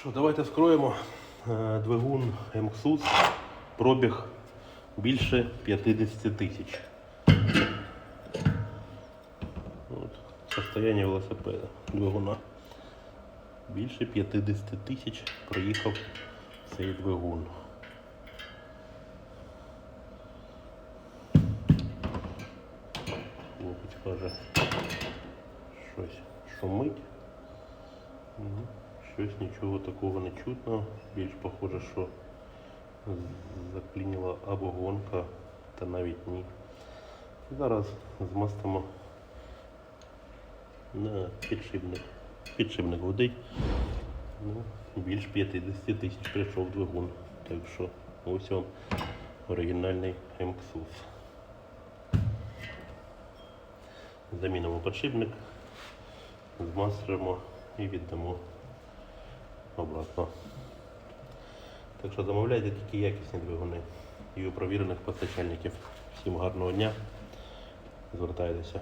Що, давайте скроємо Е, двигун МКСУС, пробіг більше 50 тисяч. От, состояние велосипеда, двигуна. Більше 50 тисяч проїхав цей двигун. Хлопець каже, щось шумить. Щось нічого такого не чутно. Більш похоже, що заклініла або гонка, та навіть ні. Зараз змастимо на підшипник. Підшипник гудить. Ну, більш 50 тисяч прийшов двигун. Так що ось вам оригінальний МКСУС. Замінимо підшипник, змастеримо і віддамо обратно. Так що замовляйте тільки якісні двигуни і у провірених постачальників. Всім гарного дня. Звертайтеся.